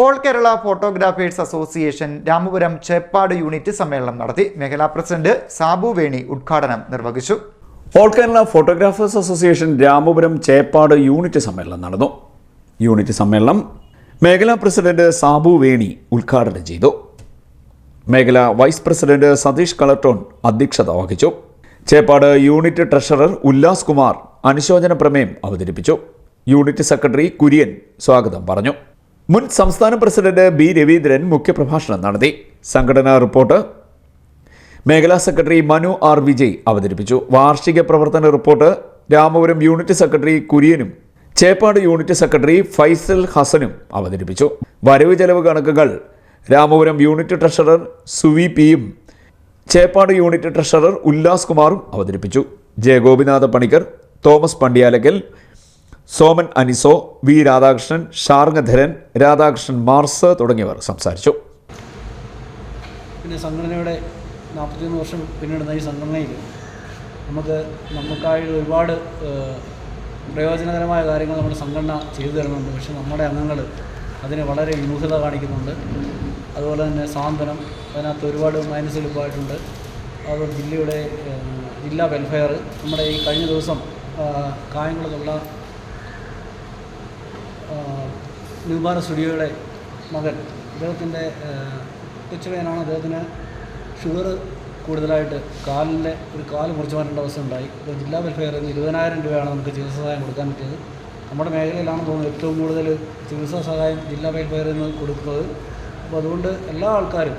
All Kerala photographers association Ramapuram Cheppad unit സമ്മേളനം നടത്തി മേഖലാ പ്രസിഡന്റ് സാബു വേണി ഉദ്ഘാടനം നിർവഹിച്ചു all Kerala photographers association Ramapuram Cheppad unit സമ്മേളനം നടന്നു യൂണിറ്റ് സമ്മേളനം മേഖലാ പ്രസിഡന്റ് സാബു വേണി ഉദ്ഘാടനം ചെയ്തു മേഖല വൈസ് പ്രസിഡന്റ് സതീഷ് കളട്ടോൺ അധ്യക്ഷത വഹിച്ചു ചേപ്പാട് യൂണിറ്റ് ട്രഷറർ ഉല്ലാസ് കുമാർ അനുശോചന പ്രമേയം അവതരിപ്പിച്ചു യൂണിറ്റ് സെക്രട്ടറി കുര്യൻ സ്വാഗതം പറഞ്ഞു മുൻ സംസ്ഥാന പ്രസിഡന്റ് ബി രവീന്ദ്രൻ മുഖ്യപ്രഭാഷണം നടത്തി. സംഘടനാ റിപ്പോർട്ട്. മേഖലാ സെക്രട്ടറി മനു ആർ വിജയ് അവതരിപ്പിച്ചു. വാർഷിക പ്രവർത്തന റിപ്പോർട്ട്. രാമപുരം യൂണിറ്റ് സെക്രട്ടറി കുര്യനും ചേപ്പാട് യൂണിറ്റ് സെക്രട്ടറി ഫൈസൽ ഹസനും അവതരിപ്പിച്ചു. വരവ് ചെലവ് കണക്കുകൾ. രാമപുരം യൂണിറ്റ് ട്രഷറർ സുവി പിയും ചേപ്പാട് യൂണിറ്റ് ട്രഷറർ ഉല്ലാസ് കുമാറും അവതരിപ്പിച്ചു. ജെ ഗോപിനാഥ പണിക്കർ തോമസ് പണ്ടിയാലക്കൽ സോമൻ അനിസോ വി രാധാകൃഷ്ണൻ ഷാർഗധരൻ രാധാകൃഷ്ണൻ മാർസ് തുടങ്ങിയവർ സംസാരിച്ചു. പിന്നെ സംഘടനയുടെ നാൽപ്പത്തിയൊന്ന് വർഷം പിന്നിടുന്ന ഈ സംഘടനയിൽ നമുക്ക് നമുക്കായിട്ട് ഒരുപാട് പ്രയോജനകരമായ കാര്യങ്ങൾ നമ്മുടെ സംഘടന ചെയ്തു തരുന്നുണ്ട്. പക്ഷേ നമ്മുടെ അംഗങ്ങൾ അതിന് വളരെ വിമുഖത കാണിക്കുന്നുണ്ട്. അതുപോലെ തന്നെ സാന്ത്വനം അതിനകത്ത് ഒരുപാട് മൈനസിലിപ്പായിട്ടുണ്ട് അതുപോലെ ജില്ലയുടെ ജില്ലാ വെൽഫെയർ നമ്മുടെ ഈ കഴിഞ്ഞ ദിവസം കായംകുളത്തുള്ള ന്യൂബാർ സ്റ്റുഡിയോയുടെ മകൻ. അദ്ദേഹത്തിന്റെ കൊച്ചുപയ്യനാണ് അദ്ദേഹത്തിന് ഷുഗർ കൂടുതലായിട്ട് കാലിന്റെ ഒരു കാൽ മുറിച്ച് മാറ്റേണ്ട അവസ്ഥ ഉണ്ടായി. അപ്പോൾ ജില്ലാ വെൽഫെയറിൽ നിന്ന് ഇരുപതിനായിരം രൂപയാണ് നമുക്ക് ചികിത്സാ സഹായം കൊടുക്കാൻ പറ്റിയത്. നമ്മുടെ മേഖലയിലാണ് തോന്നുന്നത് ഏറ്റവും കൂടുതൽ ചികിത്സാ സഹായം ജില്ലാ വെൽഫെയറിൽ നിന്ന് കൊടുക്കുന്നത്. അപ്പോൾ അതുകൊണ്ട് എല്ലാ ആൾക്കാരും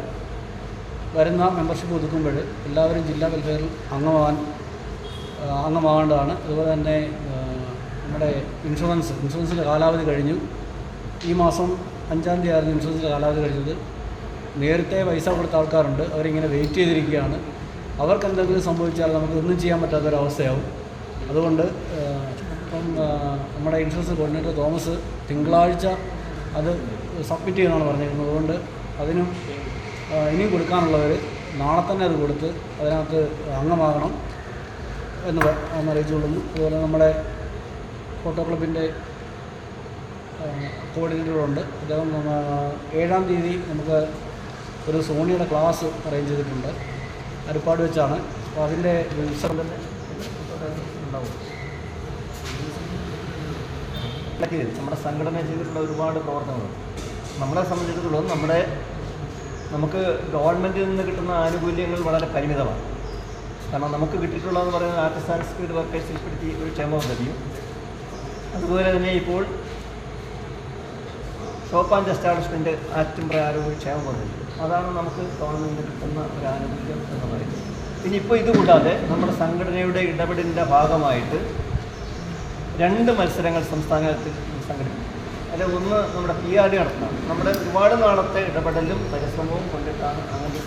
വരുന്ന മെമ്പർഷിപ്പ് ഒതുക്കുമ്പോൾ എല്ലാവരും ജില്ലാ വെൽഫെയറിൽ അംഗമാകാൻ അംഗമാകേണ്ടതാണ്. അതുപോലെ തന്നെ നമ്മുടെ ഇൻഷുറൻസ് ഇൻഷുറൻസിന്റെ കാലാവധി കഴിഞ്ഞു. ഈ മാസം അഞ്ചാം തീയതി ആയിരുന്നു ഇൻഷുറൻസിന്റെ കാലാവധി കഴിഞ്ഞത്. നേരത്തെ പൈസ കൊടുത്ത ആൾക്കാരുണ്ട്. അവരിങ്ങനെ വെയിറ്റ് ചെയ്തിരിക്കുകയാണ്. അവർക്ക് എന്തെങ്കിലും സംഭവിച്ചാൽ നമുക്ക് ഒന്നും ചെയ്യാൻ പറ്റാത്തൊരവസ്ഥയാവും. അതുകൊണ്ട് ഇപ്പം നമ്മുടെ ഇൻഷുറൻസ് കോർഡിനേറ്റർ തോമസ് തിങ്കളാഴ്ച അത് സബ്മിറ്റ് ചെയ്യണമെന്ന് പറഞ്ഞിരുന്നത്. അതുകൊണ്ട് അതിനും ഇനിയും കൊടുക്കാനുള്ളവർ നാളെ തന്നെ അത് കൊടുത്ത് അതിനകത്ത് അംഗമാകണം എന്ന് പ- എന്ന് അറിയിച്ചുകൊള്ളുന്നു. അതുപോലെ നമ്മുടെ ഫോട്ടോ ക്ലബിന്റെ കോർഡിനേറ്ററുണ്ട് അദ്ദേഹം ഏഴാം തീയതി നമുക്ക് ഒരു സോണിയുടെ ക്ലാസ് അറേഞ്ച് ചെയ്തിട്ടുണ്ട്. അരിപ്പാട് വെച്ചാണ്. അപ്പോൾ അതിന്റെ ഉണ്ടാവും. നമ്മുടെ സംഘടന ചെയ്തിട്ടുള്ള ഒരുപാട് പ്രവർത്തനങ്ങൾ. നമ്മളെ സംബന്ധിച്ചിടത്തോളം നമ്മുടെ നമുക്ക് ഗവൺമെന്റിൽ നിന്ന് കിട്ടുന്ന ആനുകൂല്യങ്ങൾ വളരെ പരിമിതമാണ്. കാരണം നമുക്ക് കിട്ടിയിട്ടുള്ളതെന്ന് പറയുന്നത് ആർട്ടിസ്റ്റ് ആൻഡ് സ്കിൽഡ് വർക്കേഴ്സ് ഉൾപ്പെടുത്തി ഒരു ക്ഷേമ പദ്ധതിയും അതുപോലെ തന്നെ ഇപ്പോൾ ഷോപ്പ് ആൻഡ് എസ്റ്റാബ്ലിഷ്മെന്റ് ആക്റ്റും പ്രകാരം ക്ഷേമം വന്നിട്ടുണ്ട്. അതാണ് നമുക്ക് ഗവൺമെന്റ് കിട്ടുന്ന ഒരു ആനുകൂല്യം എന്ന് പറയുന്നത്. പിന്നെ ഇപ്പോൾ ഇതുകൂടാതെ നമ്മുടെ സംഘടനയുടെ ഇടപെടലിന്റെ ഭാഗമായിട്ട് രണ്ട് മത്സരങ്ങൾ സംസ്ഥാനത്ത് സംഘടിപ്പിക്കും അതിൽ ഒന്ന് നമ്മുടെ പി ആർ ഡി നടത്തുന്നതാണ്. നമ്മുടെ ഒരുപാട് നാളത്തെ ഇടപെടലും പരിശ്രമവും കൊണ്ടിട്ടാണ് അങ്ങനെ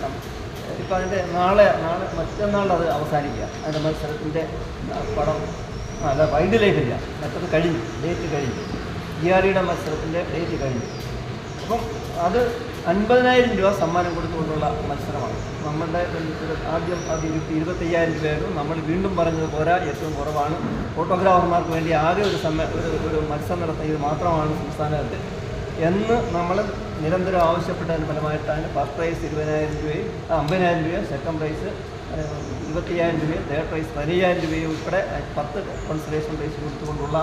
ഇപ്പം അതിന്റെ നാളെ നാളെ മറ്റന്നാളത് അവസാനിക്കുക. അതിന്റെ മത്സരത്തിന്റെ പടം അല്ല വൈഡ് ലൈഫില്ല മറ്റത് കഴിഞ്ഞു. ഡേറ്റ് കഴിഞ്ഞു. പി ആർ ഇയുടെ മത്സരത്തിന്റെ ഡേറ്റ് കഴിഞ്ഞു. അപ്പം അത് അൻപതിനായിരം രൂപ സമ്മാനം കൊടുത്തുകൊണ്ടുള്ള മത്സരമാണ്. നമ്മളുടെ ആദ്യം അത് ഇരുപത്തി ഇരുപത്തയ്യായിരം രൂപയായിരുന്നു. നമ്മൾ വീണ്ടും പറഞ്ഞത് പോരാ ഏറ്റവും കുറവാണ്. ഫോട്ടോഗ്രാഫർമാർക്ക് വേണ്ടി ആകെ ഒരു സമ്മ ഒരു ഒരു മത്സരം നടത്തിയത് മാത്രമാണ് സംസ്ഥാനത്ത്. എന്ന് നമ്മൾ നിരന്തരം ആവശ്യപ്പെട്ടതിന് ഫലമായിട്ടാണ് ഫസ്റ്റ് പ്രൈസ് ഇരുപതിനായിരം രൂപയും അമ്പതിനായിരം രൂപയും സെക്കൻഡ് പ്രൈസ് ഇരുപത്തിയായിരം രൂപയും തേർഡ് പ്രൈസ് പതിനയ്യായിരം രൂപയും ഉൾപ്പെടെ പത്ത് കോൺസലേഷൻ പ്രൈസ് കൊടുത്തുകൊണ്ടുള്ള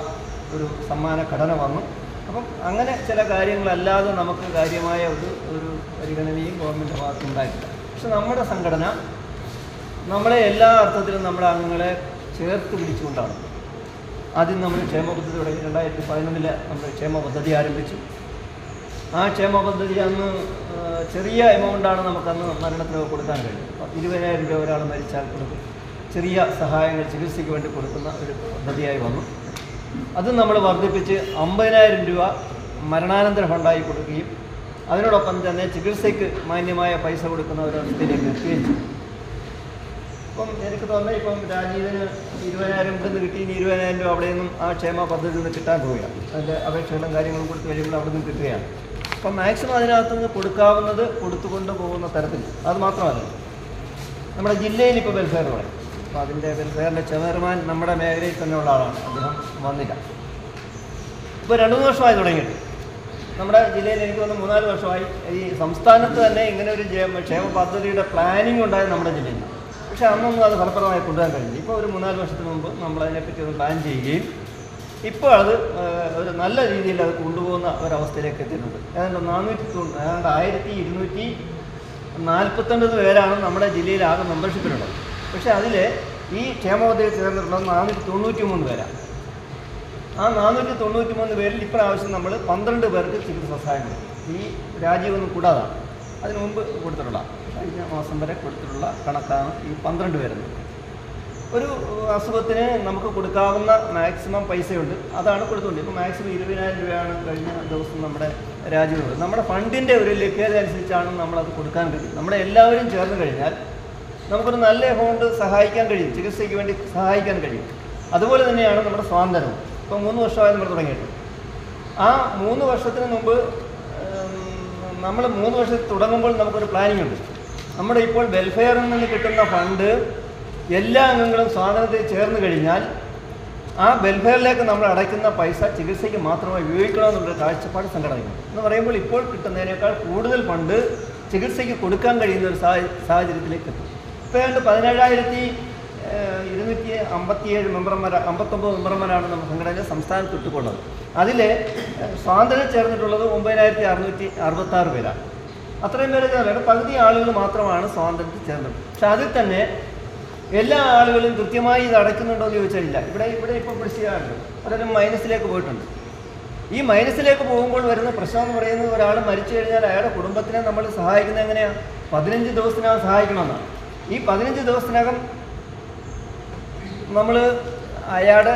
ഒരു സമ്മാന ഘടന വന്നു. അപ്പം അങ്ങനെ ചില കാര്യങ്ങളല്ലാതെ നമുക്ക് കാര്യമായ ഒരു ഒരു പരിഗണനയും ഗവൺമെന്റ് ഭാഗത്ത് ഉണ്ടായിട്ടില്ല. പക്ഷെ നമ്മുടെ സംഘടന നമ്മളെ എല്ലാ അർത്ഥത്തിലും നമ്മുടെ അംഗങ്ങളെ ചേർത്ത് പിടിച്ചുകൊണ്ടാണ്. ആദ്യം നമ്മൾ ക്ഷേമ പദ്ധതി തുടങ്ങി രണ്ടായിരത്തി പതിനൊന്നിൽ നമ്മൾ ക്ഷേമ പദ്ധതി ആരംഭിച്ചു. ആ ക്ഷേമ പദ്ധതി അന്ന് ചെറിയ എമൗണ്ടാണ് നമുക്കന്ന് മരണത്തിന് കൊടുക്കാൻ കഴിയും. ഇരുപതിനായിരം രൂപ ഒരാൾ മരിച്ചാൽ കൊടുക്കും. ചെറിയ സഹായങ്ങൾ ചികിത്സയ്ക്ക് വേണ്ടി കൊടുക്കുന്ന ഒരു പദ്ധതിയായി വന്നു. അത് നമ്മൾ വർദ്ധിപ്പിച്ച് അമ്പതിനായിരം രൂപ മരണാനന്തര ഫണ്ടായി കൊടുക്കുകയും അതിനോടൊപ്പം തന്നെ ചികിത്സയ്ക്ക് മാന്യമായ പൈസ കൊടുക്കുന്ന ഒരു അവസ്ഥയിലേക്ക് എത്തുകയും ചെയ്തു. ഇപ്പം എനിക്ക് തോന്നുന്നത് ഇപ്പം രാജീവിന് ഇരുപതിനായിരം ഇവിടെ നിന്ന് കിട്ടി ഇനി ഇരുപതിനായിരം രൂപ അവിടെ നിന്നും ആ ക്ഷേമ പദ്ധതിയിൽ നിന്ന് കിട്ടാൻ പോവുകയാണ്. അതിന്റെ അപേക്ഷകളും കാര്യങ്ങളും കൊടുത്തു കഴിയുമ്പോൾ അവിടെ നിന്ന് കിട്ടുകയാണ്. അപ്പം മാക്സിമം അതിനകത്ത് നിന്ന് കൊടുക്കാവുന്നത് കൊടുത്തുകൊണ്ട് പോകുന്ന തരത്തിൽ. അത് മാത്രമല്ല നമ്മുടെ ജില്ലയിൽ ഇപ്പോൾ വെൽഫെയർ പറയും അപ്പോൾ അതിന്റെ വെൽഫെയറിന്റെ ചെയർമാൻ നമ്മുടെ മേഖലയിൽ ഉള്ള ആളാണ്. അദ്ദേഹം വന്നില്ല. ഇപ്പോൾ രണ്ട് മൂന്ന് വർഷമായി തുടങ്ങിയിട്ട്. നമ്മുടെ ജില്ലയിൽ എനിക്ക് വന്ന് മൂന്നാൽ വർഷമായി ഈ സംസ്ഥാനത്ത് തന്നെ ഇങ്ങനെ ഒരു ക്ഷേമ പദ്ധതിയുടെ പ്ലാനിംഗ് ഉണ്ടായത് നമ്മുടെ ജില്ലയിൽ. പക്ഷേ അന്നൊന്നും അത് ഫലപ്രദമായി കൊണ്ടുവരാൻ കഴിഞ്ഞില്ല. ഇപ്പോൾ ഒരു മൂന്നാൽ വർഷത്തിന് മുമ്പ് നമ്മളതിനെപ്പറ്റി ഒന്ന് പ്ലാൻ ചെയ്യുകയും ഇപ്പോൾ അത് ഒരു നല്ല രീതിയിൽ അത് കൊണ്ടുപോകുന്ന ഒരവസ്ഥയിലേക്ക് എത്തിയിട്ടുണ്ട്. ഏതാണ്ട് നാനൂറ്റി തൊണ്ണൂ ഏതാണ്ട് ആയിരത്തി ഇരുന്നൂറ്റി നാൽപ്പത്തൊൻപത് പേരാണ് നമ്മുടെ ജില്ലയിൽ ആകെ മെമ്പർഷിപ്പിലുള്ളത്. പക്ഷേ അതിൽ ഈ ക്ഷേമ പദ്ധതിയിൽ ചേർന്നിട്ടുള്ളത് നാനൂറ്റി തൊണ്ണൂറ്റി മൂന്ന് പേരാണ് ആ നാനൂറ്റി തൊണ്ണൂറ്റി മൂന്ന് പേരിൽ ഇപ്രാവശ്യം നമ്മൾ പന്ത്രണ്ട് പേർക്ക് ചികിത്സ സഹായം കൊടുക്കും ഈ രാജ്യമൊന്നും കൂടാതാണ്. അതിനു മുമ്പ് കൊടുത്തിട്ടുള്ള കഴിഞ്ഞ മാസം വരെ കൊടുത്തിട്ടുള്ള കണക്കാണ് ഈ പന്ത്രണ്ട് പേരെന്ന്. ഒരു അസുഖത്തിന് നമുക്ക് കൊടുക്കാവുന്ന മാക്സിമം പൈസയുണ്ട്. അതാണ് കൊടുത്തുകൊണ്ട് ഇപ്പോൾ മാക്സിമം ഇരുപതിനായിരം രൂപയാണ് കഴിഞ്ഞ ദിവസം നമ്മുടെ രാജ്യമുള്ളത് നമ്മുടെ ഫണ്ടിന്റെ ഒരു ലഭ്യത അനുസരിച്ചാണ് നമ്മളത് കൊടുക്കാൻ കഴിയും നമ്മുടെ എല്ലാവരും ചേർന്ന് കഴിഞ്ഞാൽ നമുക്കൊരു നല്ല എമൗണ്ട് സഹായിക്കാൻ കഴിയും. ചികിത്സയ്ക്ക് വേണ്ടി സഹായിക്കാൻ കഴിയും. അതുപോലെ തന്നെയാണ് നമ്മുടെ സ്വാതന്ത്ര്യം ഇപ്പോൾ മൂന്ന് വർഷമായി നമ്മൾ തുടങ്ങിയിട്ട്. ആ മൂന്ന് വർഷത്തിന് മുമ്പ് നമ്മൾ മൂന്ന് വർഷത്തിൽ തുടങ്ങുമ്പോൾ നമുക്കൊരു പ്ലാനിംഗ് ഉണ്ട്. നമ്മുടെ ഇപ്പോൾ വെൽഫെയറിൽ നിന്ന് കിട്ടുന്ന ഫണ്ട് എല്ലാ അംഗങ്ങളും സ്വാതന്ത്ര്യത്തിൽ ചേർന്ന് കഴിഞ്ഞാൽ ആ വെൽഫെയറിലേക്ക് നമ്മൾ അടയ്ക്കുന്ന പൈസ ചികിത്സയ്ക്ക് മാത്രമായി ഉപയോഗിക്കണമെന്നുള്ള കാഴ്ചപ്പാട് സംഘടനയ്ക്ക് എന്ന് പറയുമ്പോൾ ഇപ്പോൾ കിട്ടുന്നതിനേക്കാൾ കൂടുതൽ ഫണ്ട് ചികിത്സയ്ക്ക് കൊടുക്കാൻ കഴിയുന്ന ഒരു സാഹ- സാഹചര്യത്തിലേക്ക് എത്തും. ഇപ്പോൾ ഏതാണ്ട് പതിനേഴായിരത്തി ഇരുന്നൂറ്റി അമ്പത്തിയേഴ് മെമ്പർമാർ അമ്പത്തൊമ്പത് മെമ്പർമാരാണ് നമ്മുടെ സംഘടന സംസ്ഥാനത്ത് ഇട്ടുകൊള്ളത് അതിൽ സ്വാതന്ത്ര്യം ചേർന്നിട്ടുള്ളത് ഒമ്പതിനായിരത്തി അറുന്നൂറ്റി അറുപത്താറ് പേരാണ്. അത്രയും പേര് ചേർന്നിട്ട് പകുതി ആളുകൾ മാത്രമാണ് സ്വാതന്ത്ര്യത്തിൽ ചേർന്നത്. പക്ഷെ അതിൽ തന്നെ എല്ലാ ആളുകളും കൃത്യമായി ഇത് അടയ്ക്കുന്നുണ്ടോ എന്ന് ചോദിച്ചാൽ ഇല്ല ഇവിടെ ഇവിടെ ഇപ്പോൾ പിടിച്ചാണ്ട് പലരും മൈനസിലേക്ക് പോയിട്ടുണ്ട്. ഈ മൈനസിലേക്ക് പോകുമ്പോൾ വരുന്ന പ്രശ്നം എന്ന് പറയുന്നത് ഒരാൾ മരിച്ചു കഴിഞ്ഞാൽ അയാളുടെ കുടുംബത്തിനെ നമ്മൾ സഹായിക്കുന്നത് എങ്ങനെയാണ് പതിനഞ്ച് ദിവസത്തിനകം സഹായിക്കണമെന്നാണ്. ഈ പതിനഞ്ച് ദിവസത്തിനകം നമ്മൾ അയാളുടെ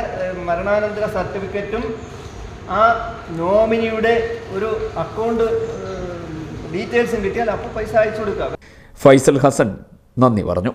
മരണാനന്തര സർട്ടിഫിക്കറ്റും ആ നോമിനിയുടെ ഒരു അക്കൗണ്ട് ഡീറ്റെയിൽസും കിട്ടിയാൽ അപ്പോൾ പൈസ അയച്ചു കൊടുക്കുക. ഫൈസൽ ഹസൻ നന്ദി പറഞ്ഞു.